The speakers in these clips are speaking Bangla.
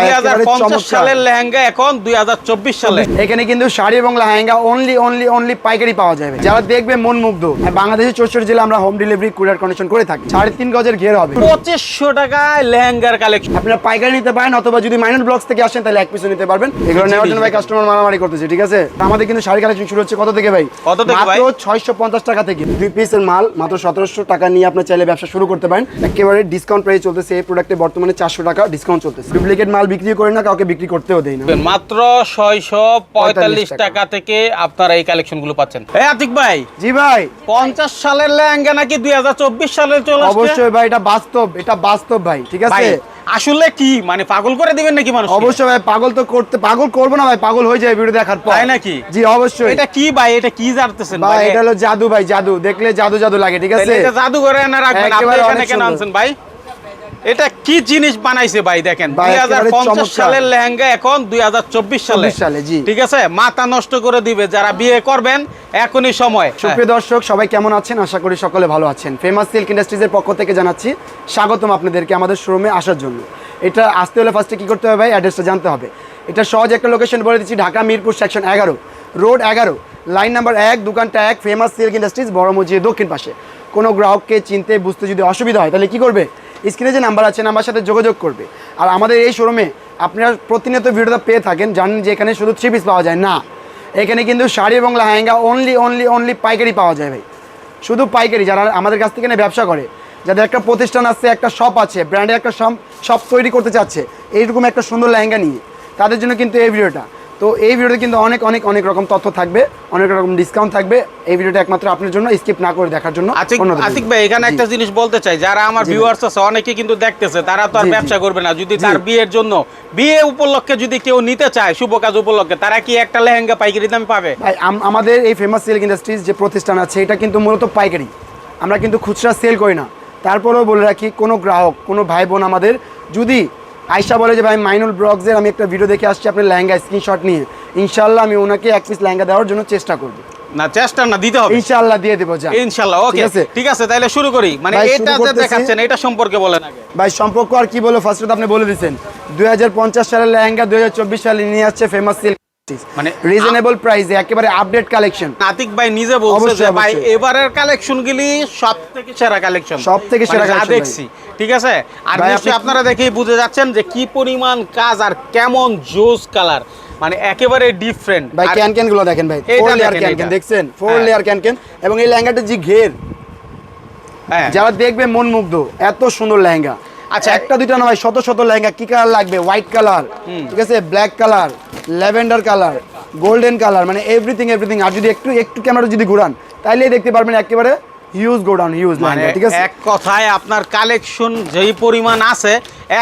দুই সালের লেহেঙ্গা এখন দুই হাজার চব্বিশ সালে এখানে কিন্তু শাড়ি এবং লেহেঙ্গা অনলি অনলি অনলি পাইকারি পাওয়া যাবে। যারা দেখবে মন মুগ্ধ বাংলাদেশের চৌষট্টি জেলা আমরা হোম ডেলিভারি কুরিয়ার কন্ডিশন করে থাকি। সাড়ে তিন গজের ঘের হবে। পঁচিশশো টাকায় লেহেঙ্গার কালেকশন আপনারা পাইকারি নিতে পারেন অথবা যদি মাইনর ব্লকস থেকে আসেন তাহলে এক পিসও নিতে পারবেন। এগুলো নেওয়ার জন্য ভাই কাস্টমার মারামারি করতেছে ঠিক আছে? আমাদের কিন্তু শাড়ি কালেকশন শুরু হচ্ছে কত থেকে ভাই? কত থেকে মাত্র ছয়শো পঞ্চাশ টাকা থেকে। দুই পিসের মাল মাত্র সতেরোশো টাকা নিয়ে আপনার চাইলে ব্যবসা শুরু করতে পারেন। একেবারে ডিসকাউন্ট প্রাইস চলতেছে এই প্রোডাক্টে বর্তমানে চারশো টাকা ডিসকাউন্ট চলতেছে। ডুপ্লিকেট মাল বিক্রি করে না কাউকে বিক্রি করতেও দেয় না। মাত্র ছয়শো পঁয়তাল্লিশ টাকা। থেকে আপনারা এই কালেকশনগুলো পাচ্ছেন? এই আতিক ভাই জি ভাই। পঞ্চাশ সালের লেহেঙ্গা নাকি দুই সালে চলে আসছে অবশ্যই ভাই এটা বাস্তব এটা বাস্তব ভাই ঠিক আছে? আসলে কি মানে পাগল করে দিবেন নাকি মানুষ অবশ্যই ভাই পাগল তো করতে পাগল করব না ভাই পাগল হয়ে যায় ভিডিও দেখার পর। তাই নাকি? জি অবশ্যই। এটা কি ভাই এটা কি জানতেছেন ভাই ভাই? এটা হলো জাদু ভাই জাদু। দেখলে জাদু জাদু লাগে ঠিক আছে? এটা জাদু করে না রাখবেন আপনি এখানে কেন আনছেন ভাই? এটা কি জিনিস বানাইছে ভাই দেখেন? দুই। সালের লেহেঙ্গা এখন দুই সালে। 24 সালে, জি। ঠিক আছে? মাথা নষ্ট করে দিবে যারা বিয়ে করবেন এখনই সময়। সুপ্রিয় দর্শক সবাই কেমন আছেন? আশা করি সকলে ভালো আছেন। ফেমাস সিল্ক ইন্ডাস্ট্রিজের পক্ষ থেকে জানাচ্ছি স্বাগতম আপনাদেরকে আমাদের শোরুমে আসার জন্য। এটা আসতে হলে ফার্স্টে কী করতে হবে ভাই? অ্যাড্রেসটা জানতে হবে। এটা সহজ একটা লোকেশন বলে দিচ্ছি ঢাকা মিরপুর সেকশন এগারো রোড এগারো লাইন নাম্বার এক দোকানটা এক ফেমাস সিল্ক ইন্ডাস্ট্রিজ বড় মসজিদের দক্ষিণ পাশে। কোনো গ্রাহককে চিনতে বুঝতে যদি অসুবিধা হয় তাহলে কী করবে? স্ক্রিনে যে নাম্বার আছে নাম্বার সাথে যোগাযোগ করবে। আর আমাদের এই শোরুমে আপনারা প্রতিনিয়ত ভিডিওটা পেয়ে থাকেন, জানেন যে এখানে শুধু থ্রি পিস পাওয়া যায়। না, এখানে কিন্তু শাড়ি এবং লেহেঙ্গা অনলি অনলি অনলি পাইকারি পাওয়া যায় ভাই। শুধু পাইকারি, যারা আমাদের কাছ থেকে ব্যবসা করে, যাদের একটা প্রতিষ্ঠান আছে, একটা শপ আছে ব্র্যান্ডের একটা শপ তৈরি করতে চাচ্ছে, এইরকম একটা সুন্দর লেহেঙ্গা নিয়ে, তাদের জন্য কিন্তু এই ভিডিওটা। তো এই ভিডিওতে কিন্তু অনেক অনেক অনেক রকম তথ্য থাকবে অনেক রকম ডিসকাউন্ট থাকবে। এই ভিডিওটা একমাত্র আপনার জন্য স্কিপ না করে দেখার জন্য আতিক। ভাই এখানে একটা জিনিস বলতে চাই যারা আমার ভিউয়ার্স আছে অনেকে কিন্তু দেখতেছে তারা তো আর। ব্যবসা করবে না। যদি। তার বিয়ের জন্য বিয়ে উপলক্ষে যদি কেউ নিতে চায় শুভ কাজ উপলক্ষে তারা কি একটা লেহেঙ্গা পাইকারি দামে পাবে? ভাই আম- আমাদের এই ফেমাস সিল্ক ইন্ডাস্ট্রিজ যে প্রতিষ্ঠান আছে এটা কিন্তু মূলত পাইকারি। আমরা কিন্তু খুচরা সেল করি না। তারপরেও বলে রাখি কোনো গ্রাহক কোনো ভাই বোন আমাদের যদি আয়সা বলে যে ভাই মাইনুল ব্লগসের আমি একটা ভিডিও দেখে আসছি আপনার লেহেঙ্গা স্ক্রিনশট নিয়ে। ইনশাল্লাহ আমি ওনাকে এক পিস লেহেঙ্গা দেওয়ার জন্য চেষ্টা করব। না চেষ্টা না দিতে হবে। ইনশাল্লাহ দিয়ে দেবো যা ইনশাল্লাহ ওকে। ঠিক আছে? ঠিক আছে তাহলে শুরু করি। মানে এটা যে দেখাচ্ছেন এটা সম্পর্কে বলেন আগে। ভাই সম্পর্ক আর কি বলো? ফার্স্টে আপনি বলে দিচ্ছেন দুই সালের লেহেঙ্গা দুই হাজার চব্বিশ সালে নিয়ে আসছে ফেমাস সিল্ক মানে রিজনেবল প্রাইসে একেবারে আপডেট কালেকশন নাতিক ভাই নিজে বলছে যে ভাই এবারের কালেকশন গুলি সব থেকে সেরা কালেকশন সব থেকে সেরা collection, দেখছি ঠিক আছে? আর নিশ্চয়ই আপনারা দেখেই বুঝে যাচ্ছেন যে কি পরিমাণ কাজ আর কেমন জোস কালার মানে একেবারে ডিফারেন্ট ভাই ক্যান ক্যানগুলো দেখেন ভাই। এইটা ফোর লেয়ার ক্যান ক্যান দেখছেন? ফোর হ্যাঁ। লেয়ার ক্যান ক্যান এবং এই লেহেঙ্গাটা যে ঘের হ্যাঁ। যারা দেখবে মন মুগ্ধ এত সুন্দর লেহেঙ্গা। আচ্ছা। একটা দুইটা না ভাই শত শত লেহেঙ্গা কি কালার লাগবে? হোয়াইট কালার ঠিক আছে? Black colour lavender colour golden colour মানে এভরিথিং এভরিথিং আর যদি একটু একটু ক্যামেরা যদি ঘুরান তাইলেই দেখতে পারবেন একেবারে হিউজ গোডাউন হিউজ মানে ঠিক আছে? এক কথায় আপনার কালেকশন যেই পরিমাণ আছে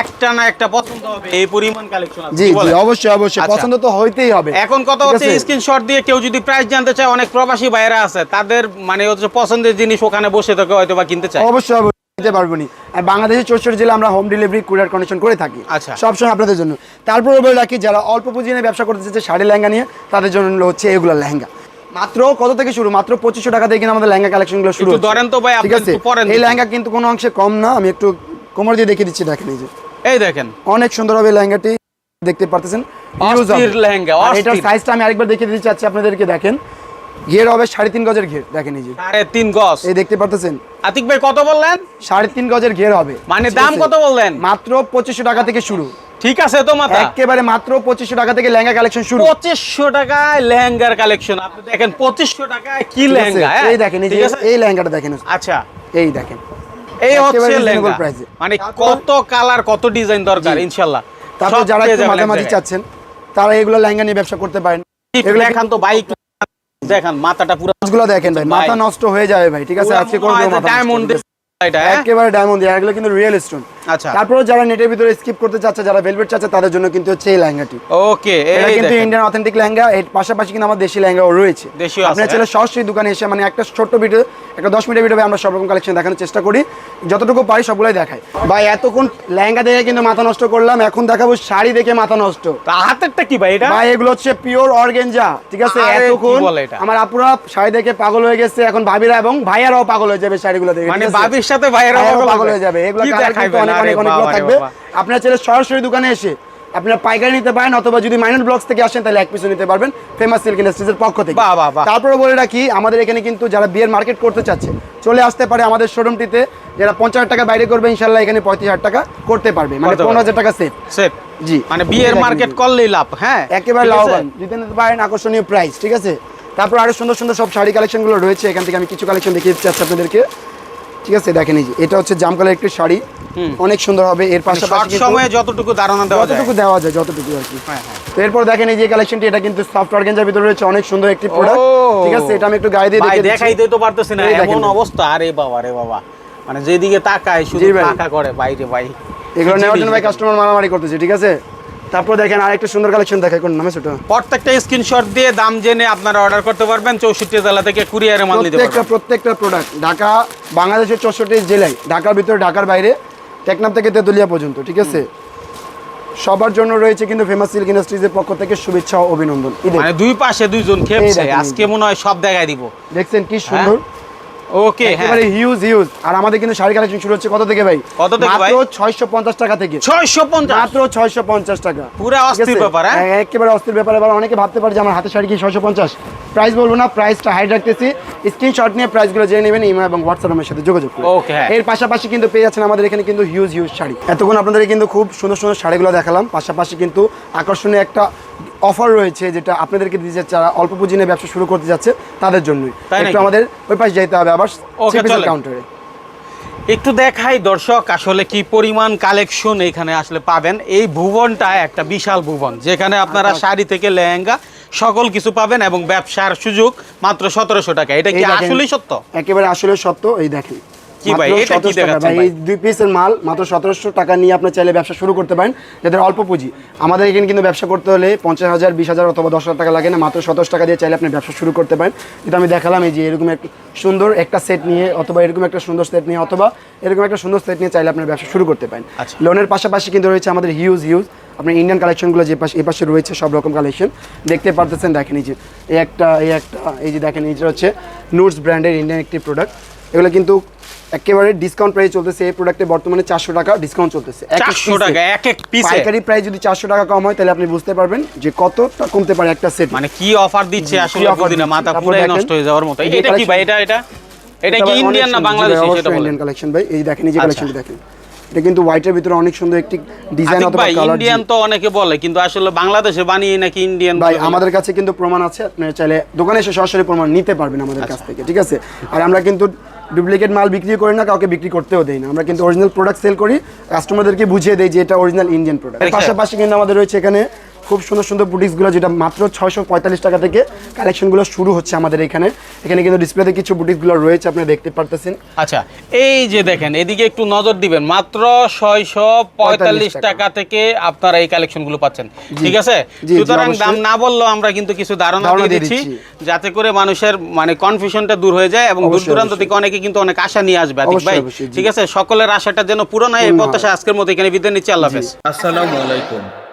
একটা না একটা পছন্দ হবে এই পরিমাণ কালেকশন আছে জি জি অবশ্যই অবশ্যই। আচ্ছা। পছন্দ তো হইতেই হবে। এখন কত হচ্ছে? স্ক্রিনশট দিয়ে কেউ যদি প্রাইস জানতে চায় অনেক প্রবাসী বাইরে আছে তাদের মানে হচ্ছে পছন্দের জিনিস ওখানে বসে থেকে হয়তো বা কিনতে চায়। অবশ্যই অবশ্যই। দিতে পারব নি। আর বাংলাদেশের চৌষট্টি জেলা আমরা হোম ডেলিভারি কুরিয়ার কন্ডিশন করে থাকি। আচ্ছা। সবসময় আপনাদের জন্য। তারপরে বলে রাখি যারা অল্প পুঁজি নিয়ে ব্যবসা করতে চাচ্ছে শাড়ি লেহেঙ্গা নিয়ে তাদের জন্য হচ্ছে এগুলো লেহেঙ্গা। মাত্র কত থেকে শুরু? মাত্র পঁচিশশো টাকা থেকে আমাদের লেহেঙ্গা কালেকশনগুলো শুরু ধরেন তো ভাই, ঠিক আছে? এই লেহেঙ্গা কিন্তু কোনো অংশে কম না আমি একটু কোমর দিয়ে দেখিয়ে দিচ্ছি দেখেন এই যে। এই দেখেন। অনেক সুন্দর হবে লেহেঙ্গাটি দেখতে পারতেছেন। লেহেঙ্গা, আর এটার সাইজটা আমি আরেকবার দেখিয়ে দিতে চাচ্ছি আপনাদেরকে দেখেন। ঘের হবে সাড়ে তিন গজের ঘের দেখেন এই যে। সাড়ে তিন গজ? এই দেখতে পারতেছেন? আতিক ভাই কত বললেন? সাড়ে তিন গজের ঘের হবে। মানে দাম কত বললেন? মাত্র পঁচিশশো টাকা থেকে শুরু। ঠিক আছে তো মাথা। একেবারে মাত্র পঁচিশশো টাকা থেকে লেহেঙ্গা কালেকশন শুরু। পঁচিশশো টাকায় লেহেঙ্গার কালেকশন। আপনি দেখেন পঁচিশশো টাকায় কি লেহেঙ্গা হ্যাঁ? এই দেখেন এই যে এই লেহেঙ্গাটা দেখেন আচ্ছা। এই দেখেন। এই হচ্ছে লেহেঙ্গা। মানে কত কালার কত ডিজাইন দরকার জি। ইনশাল্লাহ তারপর যারা একটু মাঝামাঝি চাচ্ছেন তারা এগুলো লেহেঙ্গা নিয়ে ব্যবসা করতে পারেন। এগুলো দেখান তো বাইক দেখান মাথাটা পুরো মাছগুলো দেখেন ভাই। মাথা নষ্ট হয়ে যাবে ভাই ঠিক আছে আজকে করব মাথা ডায়মন্ড? এটা হ্যাঁ? একেবারে ডায়মন্ড এগুলো কিন্তু রিয়েল স্টোন আচ্ছা। তারপরে যারা নেটের ভিতরে স্কিপ করতে চাচ্ছে যারা ভেলভেট চাচ্ছে তাদের জন্য কিন্তু হচ্ছে এই লেহেঙ্গাটি। ওকে এটা কিন্তু ইন্ডিয়ান অথেন্টিক লেহেঙ্গা এর পাশাপাশি কিন্তু আমার দেশি লেহেঙ্গাও রয়েছে। আপনার ছেলে সরাসরি দোকানে এসে মানে একটা ছোট্ট ভিডিও একটা দশ মিনিটের ভিডিও আমরা সব রকম কালেকশন দেখানোর চেষ্টা করি। যতটুকু পারি সবগুলোই দেখাই। ভাই এতক্ষণ লেহেঙ্গা দেখে কিন্তু মাথা নষ্ট করলাম এখন দেখাবো শাড়ি দেখে মাথা নষ্ট। তা হাতেরটা কি ভাই এটা? ভাই এগুলো হচ্ছে পিওর অর্গেনজা ঠিক আছে? এতক্ষণ আমার আপুরা শাড়ি দেখে পাগল হয়ে গেছে এখন ভাবিরা এবং ভাইয়ারাও পাগল হয়ে যাবে শাড়িগুলো দেখে মানে? বাবির সাথে ভাইয়েরা ভাইয়ারাও পাগল হয়ে যাবে। এগুলো কি কালার কিন্তু দেখাইবেন? অনেক অনেক অনেকগুলো থাকবে। আপনার ছেলে সরাসরি দোকানে এসে আপনারা পাইকারি নিতে পারেন অথবা যদি মাইনর ব্লকস থেকে আসেন তাহলে এক পিসও নিতে পারবেন ফেমাস সিল্ক ইন্ডাস্ট্রিজের পক্ষ থেকে। তারপরে বলে রাখি আমাদের এখানে কিন্তু যারা বিয়ের মার্কেট করতে চাচ্ছে চলে আসতে পারে আমাদের শোরুমটিতে যারা পঞ্চাশ হাজার টাকা বাইরে করবে ইনশাল্লাহ এখানে পঁয়ত্রিশ হাজার টাকা করতে পারবে। মানে পনেরো হাজার টাকা সেফ সেট জি। মানে বিয়ের মার্কেট করলেই লাভ হ্যাঁ? একেবারে? লাভবান। দিতে নিতে পারেন আকর্ষণীয় প্রাইস ঠিক আছে? তারপর আরও সুন্দর সুন্দর সব শাড়ি কালেকশনগুলো রয়েছে। এখান থেকে আমি কিছু কালেকশন দেখিয়ে দিচ্ছি আপনাদেরকে। ঠিক আছে দেখেন এই যে এটা হচ্ছে জাম কালার একটি শাড়ি। অনেক সুন্দর হবে এর শর্ট পাশাপাশি সময়ে যতটুকু ধারণা দেওয়া যায়। যতটুকু দেওয়া যায় যতটুকু আর কি। হ্যাঁ, হ্যাঁ। তো এরপর দেখেন এই যে কালেকশনটি এটা কিন্তু সফট অর্গেঞ্জার ভিতরে রয়েছে অনেক সুন্দর একটি প্রোডাক্ট ঠিক আছে এটা আমি একটু গায়ে দিয়ে দেখাই দিচ্ছি। দিতে পারতেছি না এমন অবস্থা আরে বাবা রে বাবা। মানে যেদিকে তাকায় শুধু। টাকা করে বাইরে ভাই। এগুলো নেওয়ার জন্য ভাই কাস্টমার মারামারি করতেছে ঠিক আছে? তারপর দেখেন আরেকটা সুন্দর কালেকশন দেখায় কোন নামে ছোট। প্রত্যেকটা স্ক্রিনশট দিয়ে দাম জেনে আপনারা অর্ডার করতে পারবেন চৌষট্টি জেলা থেকে কুরিয়ারে মাল নিতে পারবেন। প্রত্যেকটা প্রোডাক্ট ঢাকা বাংলাদেশের চৌষট্টি জেলায় ঢাকার ভিতরে ঢাকার বাইরে টেকনাম থেকে তেতুলিয়া পর্যন্ত ঠিক আছে? সবার জন্য রয়েছে কিন্তু ফেমাস সিল্ক ইন্ডাস্ট্রিজের পক্ষ থেকে শুভেচ্ছা ও অভিনন্দন। মানে দুই পাশে দুইজন খেপছে। আজকে মনে হয় সব দেখাই দিব। দেখছেন কি সুন্দর? ওকে হ্যাঁ। হিউজ হিউজ আর আমাদের কিন্তু শাড়ি কালেকশন শুরু হচ্ছে কত থেকে ভাই? কত থেকে ভাই? মাত্র ছয়শো পঞ্চাশ টাকা থেকে। ছয়শো পঞ্চাশ? মাত্র ছয়শো পঞ্চাশ টাকা। পুরো অস্থির? ব্যাপার হ্যাঁ? হ্যাঁ, একেবারে অস্থির ব্যাপার। এবার অনেকে ভাবতে পারে যে আমার হাতে শাড়ি কি ছয়শো পঞ্চাশ? প্রাইস বলব না প্রাইসটা হাইড রাখতেছি। স্ক্রিনশট নিয়ে প্রাইসগুলো জেনে নেবেন ইমা এবং হোয়াটসঅ্যাপ আমার সাথে যোগাযোগ করুন। Okay, হ্যাঁ। এর পাশাপাশি কিন্তু পেয়ে যাচ্ছেন আমাদের এখানে কিন্তু হিউজ হিউজ শাড়ি। এতক্ষণ আপনাদের কিন্তু খুব সুন্দর সুন্দর শাড়িগুলো দেখালাম। পাশাপাশি কিন্তু আকর্ষণীয় একটা অফার রয়েছে যেটা আপনাদেরকে দিতে যাচ্ছে যারা অল্প পুঁজি নিয়ে ব্যবসা শুরু করতে যাচ্ছে তাদের জন্যই। একটু আমাদের ওই পাশে যেতে হবে আবার কাউন্টারে একটু দেখাই দর্শক আসলে কি পরিমাণ কালেকশন এখানে আসলে পাবেন। এই ভুবনটা একটা বিশাল ভুবন যেখানে আপনারা আচ্ছা। শাড়ি থেকে লেহেঙ্গা সকল কিছু পাবেন এবং ব্যবসার সুযোগ মাত্র সতেরোশো টাকা। এটা কি আসলেই সত্য? একেবারে আসলে সত্য এই দেখেন। কি ভাই, এটা কি 1700 দেখাচ্ছেন ভাই, দুই পিসের মাল মাত্র সতেরোশো টাকা নিয়ে আপনার চাইলে ব্যবসা শুরু করতে পারেন। যাদের অল্প পুঁজি আমাদের এখানে কিন্তু ব্যবসা করতে হলে পঞ্চাশ হাজার বিশ হাজার অথবা দশ হাজার টাকা লাগে না মাত্র সতেরোশো টাকা দিয়ে চাইলে আপনি ব্যবসা শুরু করতে পারেন। কিন্তু আমি দেখালাম এই যে এরকম এক সুন্দর একটা সেট নিয়ে অথবা এরকম একটা সুন্দর সেট নিয়ে অথবা এরকম একটা সুন্দর সেট নিয়ে চাইলে আপনার ব্যবসা শুরু করতে পারেন। আচ্ছা। লোনের পাশাপাশি কিন্তু রয়েছে আমাদের হিউজ হিউজ আপনার ইন্ডিয়ান কালেকশনগুলো যে পাশে এই পাশে রয়েছে সব রকম কালেকশন দেখতে পারতেছেন দেখেন এই যে এই একটা এই একটা এই যে দেখেন এই যে হচ্ছে নুটস ব্র্যান্ডের ইন্ডিয়ান একটি প্রোডাক্ট এগুলো কিন্তু একেবারে ডিসকাউন্ট প্রাইস চলতেছে এই প্রোডাক্টে বর্তমানে চারশো টাকা ডিসকাউন্ট চলতেছে। চারশো টাকা এক এক পিসে পাইকারি প্রাইস যদি চারশো টাকা কম হয় তাহলে আপনি বুঝতে পারবেন যে কতটা কমতে পারে একটা সেট মানে কি অফার দিচ্ছে আসলে offer বুঝি না দিচ্ছে? মাথা দেখেন, নষ্ট হয়ে যাওয়ার মতো। এটা কি ভাই এটা এটা? এটা কি ইন্ডিয়ান না বাংলাদেশি সেটা বলেন। ইন্ডিয়ান কালেকশন ভাই এই দেখেন এই যে আচ্ছা। কালেকশনটি দেখেন। এটা কিন্তু হোয়াইটের ভিতরে অনেক সুন্দর একটি ডিজাইন আতিক অথবা ভাই কালার ইন্ডিয়ান তো অনেকে বলে কিন্তু আসলে বাংলাদেশে বানিয়ে নাকি ইন্ডিয়ান ভাই আমাদের কাছে কিন্তু প্রমাণ আছে আপনি চাইলে দোকানে এসে সরাসরি প্রমাণ নিতে পারবেন আমাদের কাছ আচ্ছা। থেকে ঠিক আছে? আর আমরা কিন্তু ডুপ্লিকেট মাল বিক্রি করি না কাউকে বিক্রি করতেও দেই না আমরা কিন্তু অরিজিনাল প্রোডাক্ট সেল করি কাস্টমারদেরকে বুঝিয়ে দেয় যে এটা অরিজিনাল ইন্ডিয়ান প্রোডাক্ট। পাশাপাশি কিন্তু আমাদের রয়েছে এখানে খুব সুন্দর সুন্দর বুটিক্সগুলো যেটা মাত্র ছয়শো পঁয়তাল্লিশ টাকা থেকে কালেকশনগুলো শুরু হচ্ছে আমাদের এখানে। এখানে কিন্তু ডিসপ্লেতে কিছু বুটিক্সগুলো রয়েছে আপনি দেখতে পারতেছেন। আচ্ছা এই যে দেখেন এদিকে একটু নজর দিবেন মাত্র ছয়শো পঁয়তাল্লিশ টাকা। থেকে আপনারা এই কালেকশনগুলো পাচ্ছেন ঠিক আছে? সুতরাং দাম না বললেও আমরা কিন্তু কিছু ধারণা ধারণা দিয়ে দিচ্ছি। যাতে করে মানুষের মানে কনফিউশনটা দূর হয়ে যায় এবং দূর দূরান্ত থেকে অনেকে কিন্তু অনেক আশা নিয়ে আসবে আতিক ভাই ঠিক আছে? সকলের আশাটা যেন পূরণ হয় এই প্রত্যাশা আজকের মতো এখানে বিদায় নিচ্ছি আল্লাহ হাফেজ। আসসালামু আলাইকুম।